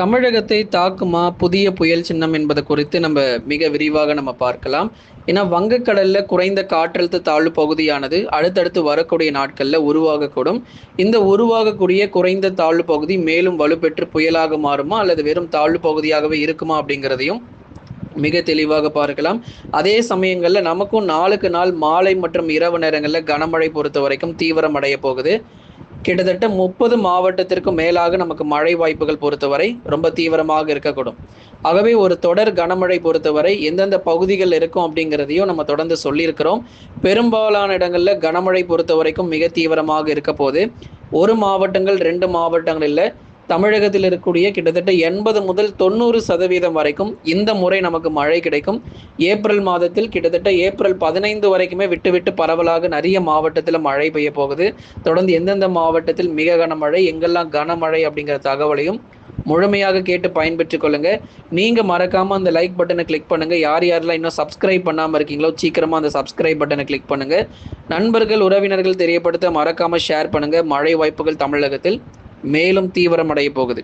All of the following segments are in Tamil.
தமிழகத்தை தாக்குமா புதிய புயல் சின்னம் என்பது குறித்து நம்ம மிக விரிவாக நம்ம பார்க்கலாம். ஏன்னா வங்கக்கடல்ல குறைந்த காற்றழுத்த தாழ்வு பகுதியானது அடுத்தடுத்து வரக்கூடிய நாட்கள்ல உருவாகக்கூடும். இந்த உருவாகக்கூடிய குறைந்த தாழ்வு பகுதி மேலும் வலுப்பெற்று புயலாக மாறுமா அல்லது வெறும் தாழ்வு பகுதியாகவே இருக்குமா அப்படிங்கிறதையும் மிக தெளிவாக பார்க்கலாம். அதே சமயங்கள்ல நமக்கும் நாளுக்கு நாள் மாலை மற்றும் இரவு நேரங்கள்ல கனமழை பொறுத்த வரைக்கும் தீவிரமடைய போகுது. கிட்டத்தட்ட முப்பது மாவட்டத்திற்கும் மேலாக நமக்கு மழை வாய்ப்புகள் பொறுத்தவரை ரொம்ப தீவிரமாக இருக்கக்கூடும். ஆகவே ஒரு தொடர் கனமழை பொறுத்தவரை எந்தெந்த பகுதிகள் இருக்கும் அப்படிங்கிறதையும் நம்ம தொடர்ந்து சொல்லியிருக்கிறோம். பெரும்பாலான இடங்களில் கனமழை பொறுத்த வரைக்கும் மிக தீவிரமாக இருக்க போது ஒரு மாவட்டங்கள் ரெண்டு மாவட்டங்களில் தமிழகத்தில் இருக்கக்கூடிய கிட்டத்தட்ட எண்பது முதல் தொண்ணூறு சதவீதம் வரைக்கும் இந்த முறை நமக்கு மழை கிடைக்கும். ஏப்ரல் மாதத்தில் கிட்டத்தட்ட ஏப்ரல் பதினைந்து வரைக்குமே விட்டு விட்டு பரவலாக நிறைய மாவட்டத்தில் மழை பெய்ய போகுது. தொடர்ந்து எந்தெந்த மாவட்டத்தில் மிக கனமழை எங்கெல்லாம் கனமழை அப்படிங்கிற தகவலையும் முழுமையாக கேட்டு பயன்பெற்றுக் கொள்ளுங்க. நீங்க மறக்காம அந்த லைக் பட்டனை கிளிக் பண்ணுங்க. யார் யாரெல்லாம் இன்னும் சப்ஸ்கிரைப் பண்ணாம இருக்கீங்களோ சீக்கிரமா அந்த சப்ஸ்கிரைப் பட்டனை கிளிக் பண்ணுங்க. நண்பர்கள் உறவினர்கள் தெரியப்படுத்த மறக்காம ஷேர் பண்ணுங்க. மழை வாய்ப்புகள் தமிழகத்தில் மேலும் தீவிரமடைய போகுது.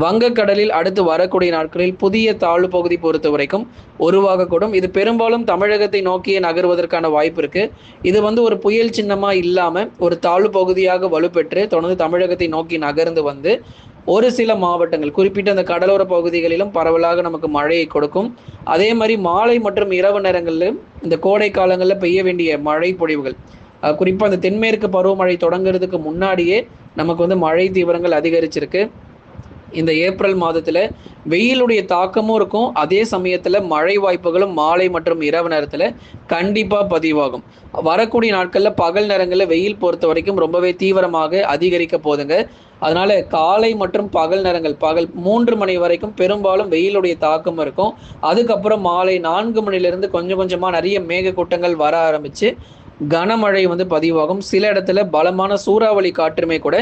வங்கக்கடலில் அடுத்து வரக்கூடிய நாட்களில் புதிய தாழ்வு பகுதி பொறுத்த வரைக்கும் உருவாகக்கூடும் இது பெரும்பாலும் தமிழகத்தை நோக்கியே நகர்வதற்கான வாய்ப்பு இருக்கு. இது வந்து ஒரு புயல் சின்னமா இல்லாம ஒரு தாழ்வு பகுதியாக வலுப்பெற்று தொடர்ந்து தமிழகத்தை நோக்கி நகர்ந்து வந்து ஒரு சில மாவட்டங்கள் குறிப்பிட்ட அந்த கடலோர பகுதிகளிலும் பரவலாக நமக்கு மழையை கொடுக்கும். அதே மாதிரி மாலை மற்றும் இரவு நேரங்களிலும் இந்த கோடை காலங்களில் பெய்ய வேண்டிய மழை பொழிவுகள் குறிப்பாக அந்த தென்மேற்கு பருவமழை தொடங்குறதுக்கு முன்னாடியே நமக்கு வந்து மழை தீவிரங்கள் அதிகரிச்சிருக்கு. இந்த ஏப்ரல் மாதத்தில் வெயிலுடைய தாக்கமும் இருக்கும். அதே சமயத்தில் மழை வாய்ப்புகளும் மாலை மற்றும் இரவு நேரத்தில் கண்டிப்பாக பதிவாகும். வரக்கூடிய நாட்களில் பகல் நேரங்களில் வெயில் பொறுத்த வரைக்கும் ரொம்பவே தீவிரமாக அதிகரிக்க போதுங்க அதனால காலை மற்றும் பகல் நேரங்கள் பகல் மூன்று மணி வரைக்கும் பெரும்பாலும் வெயிலுடைய தாக்கம் இருக்கும். அதுக்கப்புறம் மாலை நான்கு மணிலிருந்து கொஞ்சம் கொஞ்சமாக நிறைய மேக கூட்டங்கள் வர ஆரம்பிச்சு கனமழை வந்து பதிவாகும். சில இடத்துல பலமான சூறாவளி காற்றுமே கூட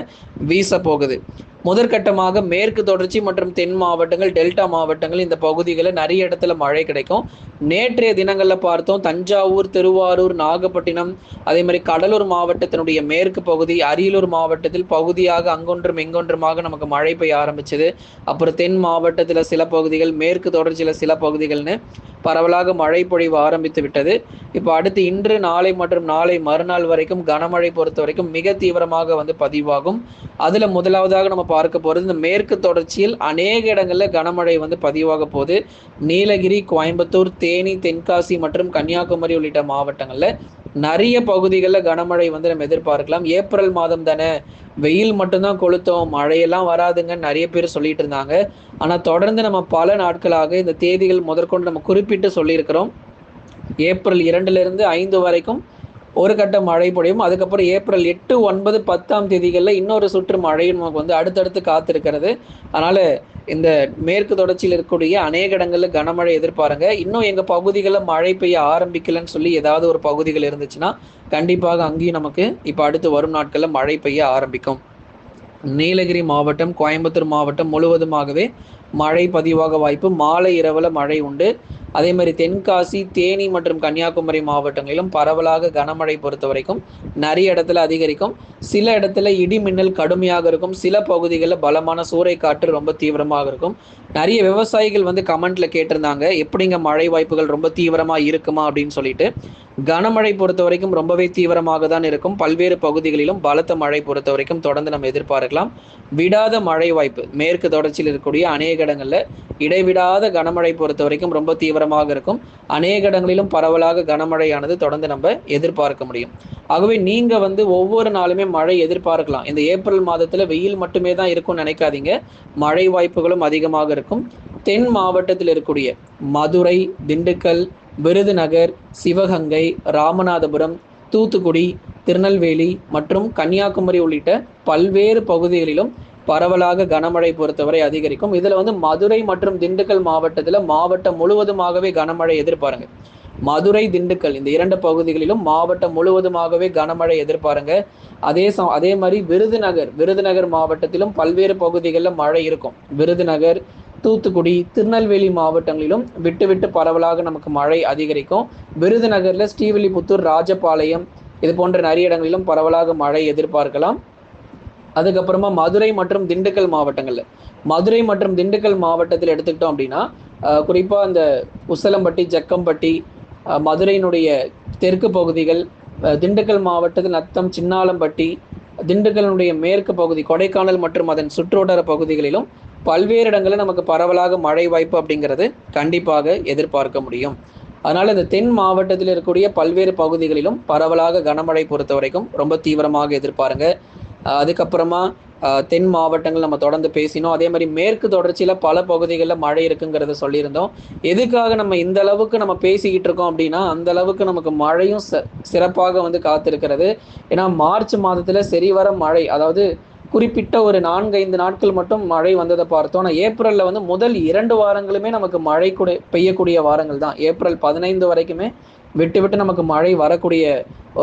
வீச போகுது முதற்கட்டமாக மேற்கு தொடர்ச்சி மற்றும் தென் மாவட்டங்கள் டெல்டா மாவட்டங்கள் இந்த பகுதிகளில் நிறைய இடத்துல மழை கிடைக்கும். நேற்றைய தினங்களில் பார்த்தோம் தஞ்சாவூர் திருவாரூர் நாகப்பட்டினம் அதே மாதிரி கடலூர் மாவட்டத்தினுடைய மேற்கு பகுதி அரியலூர் மாவட்டத்தில் பகுதியாக அங்கொன்றும் இங்கொன்றுமாக நமக்கு மழை பெய்ய ஆரம்பிச்சது. அப்புறம் தென் மாவட்டத்தில் சில பகுதிகள் மேற்கு தொடர்ச்சியில் சில பகுதிகள்னு பரவலாக மழை பொழிவு ஆரம்பித்து விட்டது. இப்போ அடுத்து இன்று நாளை மற்றும் நாளை மறுநாள் வரைக்கும் கனமழை பொறுத்த வரைக்கும் மிக தீவிரமாக வந்து பதிவாகும். அதில் முதலாவதாக நம்ம பார்க்க போகிறது இந்த மேற்கு தொடர்ச்சியில் அநேக இடங்களில் கனமழை வந்து பதிவாக போகுது. நீலகிரி கோயம்புத்தூர் தேனி தென்காசி மற்றும் கன்னியாகுமரி உள்ளிட்ட மாவட்டங்களில் நிறைய பகுதிகளில் கனமழை வந்து நம்ம எதிர்பார்க்கலாம். ஏப்ரல் மாதம் தானே. வெயில் மட்டும்தான் கொளுத்தோம். மழையெல்லாம் வராதுங்கன்னு நிறைய பேர் சொல்லிட்டு இருந்தாங்க. ஆனால் தொடர்ந்து நம்ம பல நாட்களாக இந்த தேதிகள் முதற்கொண்டு நம்ம குறிப்பிட்டு சொல்லியிருக்கிறோம். ஏப்ரல் இரண்டுல இருந்து ஐந்து வரைக்கும் ஒரு கட்ட மழை பொழியும். அதுக்கப்புறம் ஏப்ரல் எட்டு ஒன்பது பத்தாம் தேதிகளில் இன்னொரு சுற்று மழையும் நமக்கு வந்து அடுத்தடுத்து காத்திருக்கிறது. அதனால இந்த மேற்கு தொடர்ச்சியில் இருக்கக்கூடிய அநேக இடங்களில் கனமழை எதிர்பாருங்க. இன்னும் எங்க பகுதிகளில் மழை பெய்ய ஆரம்பிக்கலன்னு சொல்லி ஏதாவது ஒரு பகுதிகள் இருந்துச்சுன்னா கண்டிப்பாக அங்கேயும் நமக்கு இப்போ அடுத்து வரும் நாட்களில் மழை பெய்ய ஆரம்பிக்கும். நீலகிரி மாவட்டம் கோயம்புத்தூர் மாவட்டம் முழுவதுமாகவே மழை பதிவாக வாய்ப்பு. மாலை இரவில் மழை உண்டு. அதே மாதிரி தென்காசி தேனி மற்றும் கன்னியாகுமரி மாவட்டங்களிலும் பரவலாக கனமழை பொறுத்த வரைக்கும் நிறைய இடத்துல அதிகரிக்கும். சில இடத்துல இடி மின்னல் கடுமையாக இருக்கும். சில பகுதிகளில் பலமான சூறை காற்று ரொம்ப தீவிரமாக இருக்கும். நிறைய விவசாயிகள் வந்து கமெண்ட்ல கேட்டிருந்தாங்க. எப்படிங்க மழை வாய்ப்புகள் ரொம்ப தீவிரமா இருக்குமா அப்படின்னு சொல்லிட்டு. கனமழை பொறுத்த வரைக்கும் ரொம்பவே தீவிரமாக தான் இருக்கும். பல்வேறு பகுதிகளிலும் பலத்த மழை பொறுத்த வரைக்கும் தொடர்ந்து நம்ம எதிர்பார்க்கலாம். விடாத மழை வாய்ப்பு. மேற்கு தொடர்ச்சியில் இருக்கக்கூடிய அநேக இடங்களில் இடைவிடாத கனமழை பொறுத்த வரைக்கும் ரொம்ப தீவிரமாக இருக்கும். அநேக இடங்களிலும் பரவலாக கனமழையானது தொடர்ந்து நம்ம எதிர்பார்க்க முடியும். ஆகவே நீங்க வந்து ஒவ்வொரு நாளுமே மழை எதிர்பார்க்கலாம். இந்த ஏப்ரல் மாதத்துல வெயில் மட்டுமே தான் இருக்கும்னு நினைக்காதீங்க. மழை வாய்ப்புகளும் அதிகமாக இருக்கும். தென் மாவட்டத்தில் இருக்கக்கூடிய மதுரை திண்டுக்கல் விருதுநகர் சிவகங்கை ராமநாதபுரம் தூத்துக்குடி திருநெல்வேலி மற்றும் கன்னியாகுமரி உள்ளிட்ட பல்வேறு பகுதிகளிலும் பரவலாக கனமழை பொறுத்தவரை அதிகரிக்கும். இதில் வந்து மதுரை மற்றும் திண்டுக்கல் மாவட்டத்தில் மாவட்டம் முழுவதுமாகவே கனமழை எதிர்பாருங்க. மதுரை திண்டுக்கல் இந்த இரண்டு பகுதிகளிலும் மாவட்டம் முழுவதுமாகவே கனமழை எதிர்பாருங்க. அதே ச அதே மாதிரி விருதுநகர் விருதுநகர் மாவட்டத்திலும் பல்வேறு பகுதிகளில் மழை இருக்கும். விருதுநகர் தூத்துக்குடி திருநெல்வேலி மாவட்டங்களிலும் விட்டு விட்டு பரவலாக நமக்கு மழை அதிகரிக்கும். விருதுநகரில் ஸ்ரீவில்லிபுத்தூர் ராஜபாளையம் இது போன்ற நிறைய இடங்களிலும் பரவலாக மழை எதிர்பார்க்கலாம். அதுக்கப்புறமா மதுரை மற்றும் திண்டுக்கல் மாவட்டங்களில். மதுரை மற்றும் திண்டுக்கல் மாவட்டத்தில் எடுத்துக்கிட்டோம் அப்படின்னா குறிப்பாக அந்த உசலம்பட்டி ஜக்கம்பட்டி மதுரையினுடைய தெற்கு பகுதிகள் திண்டுக்கல் மாவட்டத்தில் நத்தம் சின்னாலம்பட்டி திண்டுக்கலினுடைய மேற்கு பகுதி கொடைக்கானல் மற்றும் அதன் சுற்றுவட்டார பகுதிகளிலும் பல்வேறு இடங்களில் நமக்கு பரவலாக மழை வாய்ப்பு அப்படிங்கிறது கண்டிப்பாக எதிர்பார்க்க முடியும். அதனால் இந்த தென் மாவட்டத்தில் இருக்கக்கூடிய பல்வேறு பகுதிகளிலும் பரவலாக கனமழை பொறுத்த வரைக்கும் ரொம்ப தீவிரமாக எதிர்பாருங்க. அதுக்கப்புறமா தென் மாவட்டங்கள் நம்ம தொடர்ந்து பேசினோம். அதே மாதிரி மேற்கு தொடர்ச்சியில் பல பகுதிகளில் மழை இருக்குங்கிறத சொல்லியிருந்தோம். எதுக்காக நம்ம இந்த அளவுக்கு நம்ம பேசிக்கிட்டு இருக்கோம் அப்படின்னா அந்த அளவுக்கு நமக்கு மழையும் ச- சிறப்பாக வந்து காத்திருக்கிறது. ஏன்னா மார்ச் மாதத்தில் சரிவர மழை அதாவது குறிப்பிட்ட ஒரு நான்கு ஐந்து நாட்கள் மட்டும் மழை வந்ததை பார்த்தோம். ஆனால் ஏப்ரலில் வந்து முதல் இரண்டு வாரங்களுமே நமக்கு மழை கூட பெய்யக்கூடிய வாரங்கள் தான். ஏப்ரல் பதினைந்து வரைக்குமே விட்டு விட்டு நமக்கு மழை வரக்கூடிய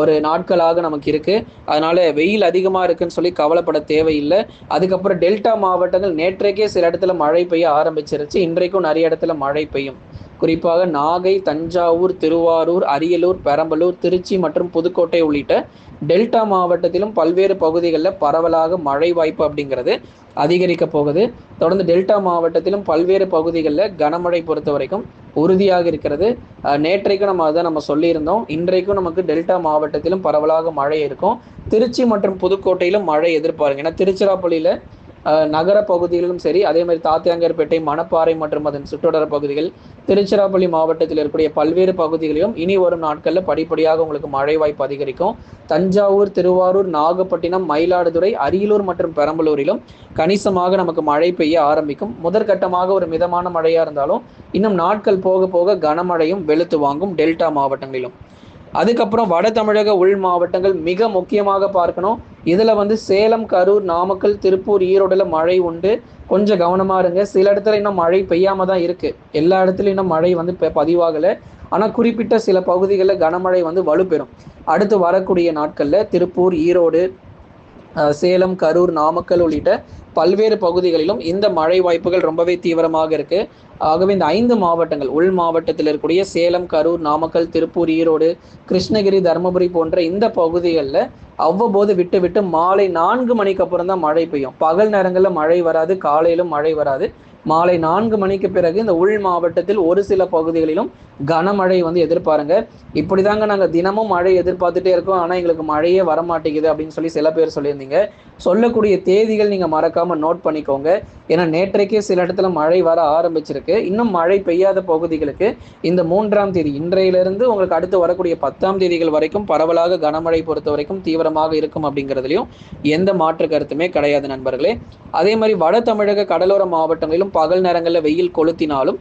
ஒரு நாட்களாக நமக்கு இருக்குது அதனால் வெயில் அதிகமாக இருக்குன்னு சொல்லி கவலைப்பட தேவையில்லை. அதுக்கப்புறம் டெல்டா மாவட்டங்கள் நேற்றைக்கே சில இடத்துல மழை பெய்ய ஆரம்பிச்சிருச்சு. இன்றைக்கும் நிறைய இடத்துல மழை பெய்யும். குறிப்பாக நாகை தஞ்சாவூர் திருவாரூர் அரியலூர் பெரம்பலூர் திருச்சி மற்றும் புதுக்கோட்டை உள்ளிட்ட டெல்டா மாவட்டத்திலும் பல்வேறு பகுதிகளில் பரவலாக மழை வாய்ப்பு அப்படிங்கிறது அதிகரிக்க போகுது. தொடர்ந்து டெல்டா மாவட்டத்திலும் பல்வேறு பகுதிகளில் கனமழை பொறுத்த வரைக்கும் உறுதியாக இருக்கிறது. நேற்றைக்கும் நம்ம அதை நம்ம சொல்லியிருந்தோம். இன்றைக்கும் நமக்கு டெல்டா மாவட்டத்திலும் பரவலாக மழை இருக்கும். திருச்சி மற்றும் புதுக்கோட்டையிலும் மழை எதிர்பாருங்க. ஏன்னா திருச்சிராப்பள்ளியில் நகர பகுதிகளிலும் சரி அதே மாதிரி தாத்தியாங்கர்பேட்டை மணப்பாறை மற்றும் அதன் சுற்றுவட்டார பகுதிகள் திருச்சிராப்பள்ளி மாவட்டத்தில் இருக்கக்கூடிய பல்வேறு பகுதிகளிலும் இனி வரும் நாட்களில் படிப்படியாக உங்களுக்கு மழை வாய்ப்பு அதிகரிக்கும். தஞ்சாவூர் திருவாரூர் நாகப்பட்டினம் மயிலாடுதுறை அரியலூர் மற்றும் பெரம்பலூரிலும் கணிசமாக நமக்கு மழை பெய்ய ஆரம்பிக்கும். முதற்கட்டமாக ஒரு மிதமான மழையாக இருந்தாலும் இன்னும் நாட்கள் போக போக கனமழையும் வெளுத்து வாங்கும் டெல்டா மாவட்டங்களிலும். அதுக்கப்புறம் வட தமிழக உள் மாவட்டங்கள் மிக முக்கியமாக பார்க்கணும். இதில் வந்து சேலம் கரூர் நாமக்கல் திருப்பூர் ஈரோடில் மழை உண்டு. கொஞ்சம் கவனமாக இருங்க. சில இடத்துல இன்னும் மழை பெய்யாமல் தான் இருக்குது எல்லா இடத்துலையும் இன்னும் மழை வந்து இப்போ பதிவாகலை. ஆனால் குறிப்பிட்ட சில பகுதிகளில் கனமழை வந்து வலுப்பெறும். அடுத்து வரக்கூடிய நாட்களில் திருப்பூர் ஈரோடு சேலம் கரூர் நாமக்கல் உள்ளிட்ட பல்வேறு பகுதிகளிலும் இந்த மழை வாய்ப்புகள் ரொம்பவே தீவிரமாக இருக்கு. ஆகவே இந்த ஐந்து மாவட்டங்கள் உள் மாவட்டத்தில் இருக்கக்கூடிய சேலம் கரூர் நாமக்கல் திருப்பூர் ஈரோடு கிருஷ்ணகிரி தருமபுரி போன்ற இந்த பகுதிகளில் அவ்வப்போது விட்டு விட்டு மாலை நான்கு மணிக்கு அப்புறம் தான் மழை பெய்யும். பகல் நேரங்களில் மழை வராது காலையிலும் மழை வராது. மாலை நான்கு மணிக்கு பிறகு இந்த உள் மாவட்டத்தில் ஒரு சில பகுதிகளிலும் கனமழை வந்து எதிர்பாருங்க. இப்படிதாங்க நாங்கள் தினமும் மழை எதிர்பார்த்துட்டே இருக்கோம். ஆனால் எங்களுக்கு மழையே வர மாட்டேங்குது அப்படின்னு சொல்லி சில பேர் சொல்லியிருந்தீங்க. சொல்லக்கூடிய தேதிகள் நீங்கள் மறக்காமல் நோட் பண்ணிக்கோங்க. ஏன்னா நேற்றைக்கே சில இடத்துல மழை வர ஆரம்பிச்சிருக்கு. இன்னும் மழை பெய்யாத பகுதிகளுக்கு இந்த மூன்றாம் தேதி இன்றையிலிருந்து உங்களுக்கு அடுத்து வரக்கூடிய பத்தாம் தேதிகள் வரைக்கும் பரவலாக கனமழை பொறுத்த வரைக்கும் தீவிரமாக இருக்கும் அப்படிங்கிறதுலையும் எந்த மாற்று கருத்துமே கிடையாது நண்பர்களே. அதே மாதிரி வட தமிழக கடலோர மாவட்டங்களிலும் பகல் நேரங்களில் வெயில் கொளுத்தினாலும்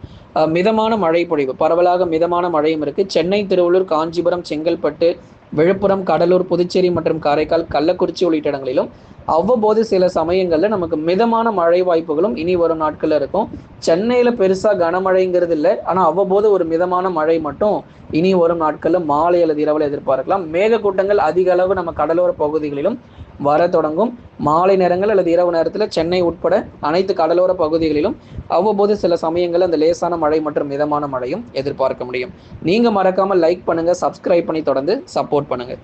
மிதமான மழை பொழிவு. பரவலாக மிதமான மழையும் இருக்குது சென்னை திருவள்ளூர் காஞ்சிபுரம் செங்கல்பட்டு விழுப்புரம் கடலூர் புதுச்சேரி மற்றும் காரைக்கால் கள்ளக்குறிச்சி உள்ளிட்ட இடங்களிலும் அவ்வப்போது சில சமயங்களில் நமக்கு மிதமான மழை வாய்ப்புகளும் இனி வரும் நாட்களில் இருக்கும். சென்னையில் பெருசாக கனமழைங்கிறது இல்லை. ஆனால் அவ்வப்போது ஒரு மிதமான மழை மட்டும் இனி வரும் நாட்களில் மாலை அல்லது இரவில் எதிர்பார்க்கலாம். மேகக்கூட்டங்கள் அதிக அளவு நம்ம கடலோர பகுதிகளிலும் வர தொடங்கும். மாலை நேரங்கள் அல்லது இரவு நேரத்தில் சென்னை உட்பட அனைத்து கடலோர பகுதிகளிலும் அவ்வப்போது சில சமயங்களில் அந்த லேசான மழை மற்றும் மிதமான மழையும் எதிர்பார்க்க முடியும். நீங்கள் மறக்காமல் லைக் பண்ணுங்கள் சப்ஸ்கிரைப் பண்ணி தொடர்ந்து சப்போர்ட் பண்ணுங்கள்